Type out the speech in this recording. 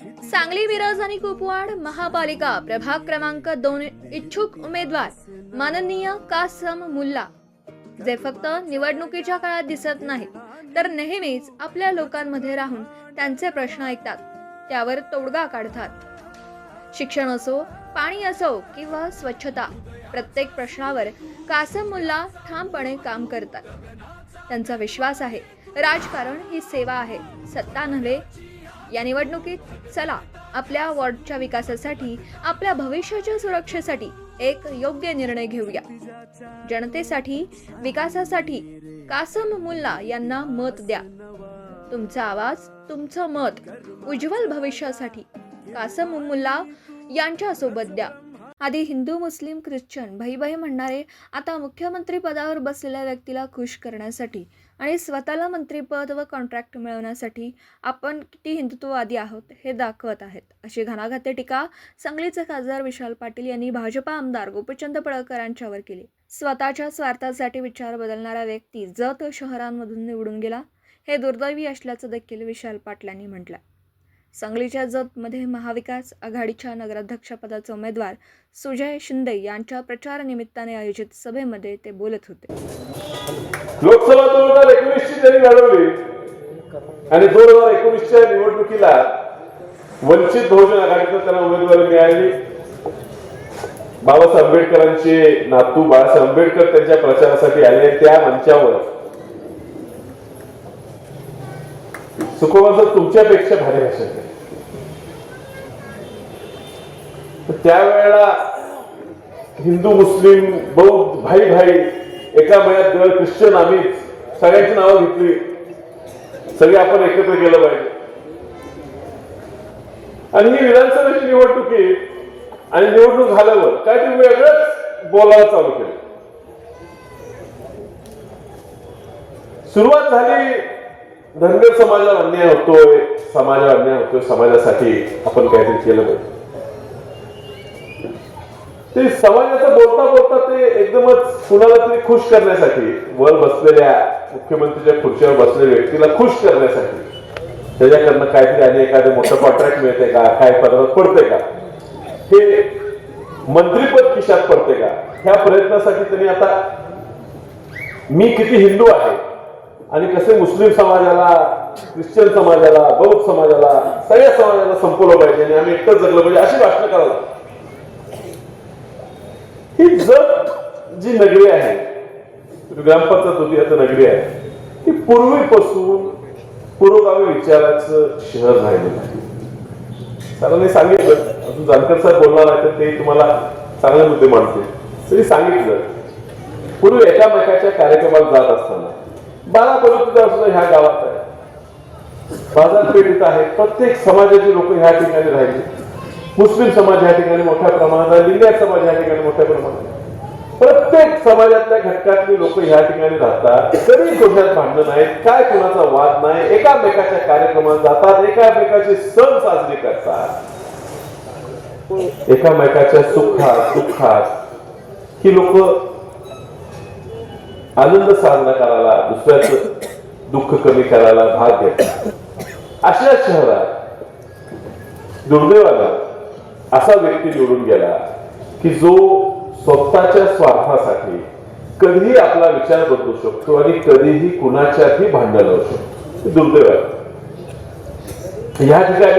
सांगली मिरज आणि कुपवाड महापालिका प्रभाग क्रमांक दोन इच्छुक उमेदवार माननीय कासम मुल्ला. जे फक्त निवडणुकीच्या काळात दिसत नाहीत तर नेहमीच आपल्या लोकांमध्ये राहून त्यांचे प्रश्न ऐकतात. त्यावर तोडगा काढतात. शिक्षण असो पाणी असो किंवा स्वच्छता प्रत्येक प्रश्नावर कासम मुल्ला ठामपणे काम करतात. त्यांचा विश्वास आहे. राजकारण ही सेवा आहे. सत्ता नव्हे या निवडणुकीत चला आपल्या वॉर्डच्या विकासासाठी आपल्या भविष्याच्या सुरक्षेसाठी एक योग्य निर्णय घेऊया. जनतेसाठी विकासासाठी कासम मुल्ला यांना मत द्या. तुमचा आवाज तुमचं मत उज्ज्वल भविष्यासाठी कासम मुल्ला यांच्या सोबत द्या. आधी हिंदू मुस्लिम ख्रिश्चन भाई भाई म्हणणारे आता मुख्यमंत्री पदावर बसलेल्या व्यक्तीला खुश करण्यासाठी आणि स्वतःला मंत्रीपद व कॉन्ट्रॅक्ट मिळवण्यासाठी आपण किती हिंदुत्ववादी आहोत हे दाखवत आहेत. अशी घणाघाती टीका सांगलीचे खासदार विशाल पाटील यांनी भाजपा आमदार गोपीचंद पडळकर यांच्यावर केली. स्वतःच्या स्वार्थासाठी विचार बदलणारा व्यक्ती जत शहरांमधून निवडून गेला हे दुर्दैवी असल्याचं देखील विशाल पाटलांनी म्हटलं सांगलीच्या जतमध्ये महाविकास आघाडीच्या नगराध्यक्षपदाचे उमेदवार सुजय शिंदे यांच्या प्रचारानिमित्ताने आयोजित सभेमध्ये ते बोलत होते. लोकसभा दोन हजार एकोणीस त्यांनी लढवली आणि दोन हजार एकोणीसच्या निवडणुकीला वंचित बहुजन आघाडीतून त्यांना उमेदवारी मिळाली. बाबासाहेब आंबेडकरांचे नातू बाळासाहेब आंबेडकर त्यांच्या प्रचारासाठी आले. त्या मंचावर सुखोबा तुमच्यापेक्षा भारी भाषण त्यावेळेला हिंदू मुस्लिम बौद्ध भाई भाई एका मयात देव ख्रिश्चन आम्ही सगळ्यांची नावं घेतली. सगळे आपण एकत्र गेलं पाहिजे. आणि ही विधानसभेची निवडणुकी आणि निवडणूक झाल्यावर काय ते वेगळंच बोलायला चालू केलं. सुरुवात झाली धनगर समाजाला अन्याय होतोय समाजाला अन्याय होतोय समाजासाठी आपण काहीतरी केलं पाहिजे. ते समाजाचं बोलता बोलता ते एकदमच कुणाला तरी खुश करण्यासाठी वर बसलेल्या मुख्यमंत्रीच्या खुर्चीवर बसलेल्या व्यक्तीला खुश करण्यासाठी त्याच्याकडनं काहीतरी आणि एखादं मोठं कॉन्ट्रॅक्ट मिळते का काय पदावर पडते का? हे मंत्रीपद खिशात पडते का? ह्या प्रयत्नासाठी त्यांनी आता मी किती हिंदू आहे आणि कसे मुस्लिम समाजाला ख्रिश्चन समाजाला बौद्ध समाजाला सगळ्या समाजाला संपवलं पाहिजे आणि आम्ही एकटंच जगलं पाहिजे अशी भाषणं करायला ही जग जी नगरी आहे ग्रामपंचायत होती आता नगरी आहे ती पूर्वीपासून पुरोगामी विचाराचं शहर राहिलेलं आहे. सरांनी सांगितलं अजून जानकर साहेब बोलणार आहे तर ते तुम्हाला चांगले मुद्दे मांडते तरी सांगितलं पूर्वी एकामेकाच्या कार्यक्रमात जात असताना बारा परिस्थिती सुद्धा ह्या गावात आहे. बाजारपेठेत आहे. प्रत्येक समाजाची लोक ह्या ठिकाणी राहिली मुस्लिम समाज या ठिकाणी मोठ्या प्रमाणात आहे. लिंगायत समाज या ठिकाणी मोठ्या प्रमाणात आहे. प्रत्येक समाजातल्या घटकातली लोक या ठिकाणी राहतात. कधी कोणात भांडण नाहीत काय कोणाचा वाद नाही एकामेकाच्या कार्यक्रमात जातात एकामेकाचे सण साजरे करतात. एकामेकाच्या सुखात दुःखात ही लोक आनंद साजरा करायला दुसऱ्याच दुःख कमी करायला भाग घेतात अशा शहरात दुर्दैवानं असा व्यक्ती निवडून गेला की जो स्वतःच्या स्वार्थासाठी कधीही आपला विचार बदलू शकतो आणि कधीही कुणाच्याही भांडण लावू शकतो. दुर्दैव या ठिकाणी